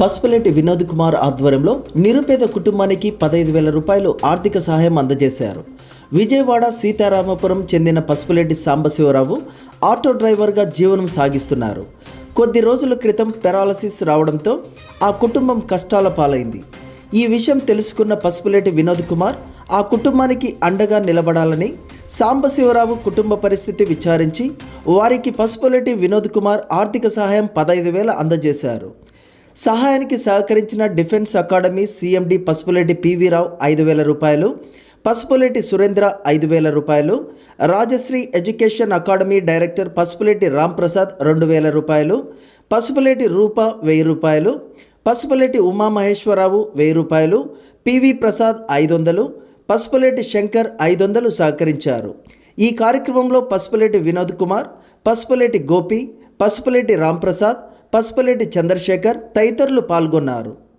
పసుపులేటి వినోద్ కుమార్ ఆధ్వర్యంలో నిరుపేద కుటుంబానికి పదహైదు వేల రూపాయలు ఆర్థిక సహాయం అందజేశారు. విజయవాడ సీతారామపురం చెందిన పసుపులేటి సాంబశివరావు ఆటో డ్రైవర్గా జీవనం సాగిస్తున్నారు. కొద్ది రోజుల క్రితం పెరాలసిస్ రావడంతో ఆ కుటుంబం కష్టాల పాలైంది. ఈ విషయం తెలుసుకున్న పసుపులేటి వినోద్ కుమార్ ఆ కుటుంబానికి అండగా నిలబడాలని సాంబశివరావు కుటుంబ పరిస్థితి విచారించి వారికి పసుపులేటి వినోద్ కుమార్ ఆర్థిక సహాయం పదహైదు వేల అందజేశారు. సహాయానికి సహకరించిన defence academy CMD Pasupuleti PV Rao ఐదు వేల రూపాయలు పసుపులేటి సురేంద్ర ఐదు వేల రూపాయలు Rajashree education academy director Pasupuleti Ramprasad రెండు వేల రూపాయలు పసుపులేటి రూప వెయ్యి రూపాయలు పసుపులేటి ఉమామహేశ్వరరావు వెయ్యి రూపాయలు పివి ప్రసాద్ ఐదు వందలు పసుపులేటి శంకర్ ఐదు వందలు సహకరించారు. ఈ కార్యక్రమంలో పసుపులేటి వినోద్ కుమార్ పసుపులేటి గోపి పసుపులేటి రాంప్రసాద్ పసుపులేటి చంద్రశేఖర్ తదితరులు పాల్గొన్నారు.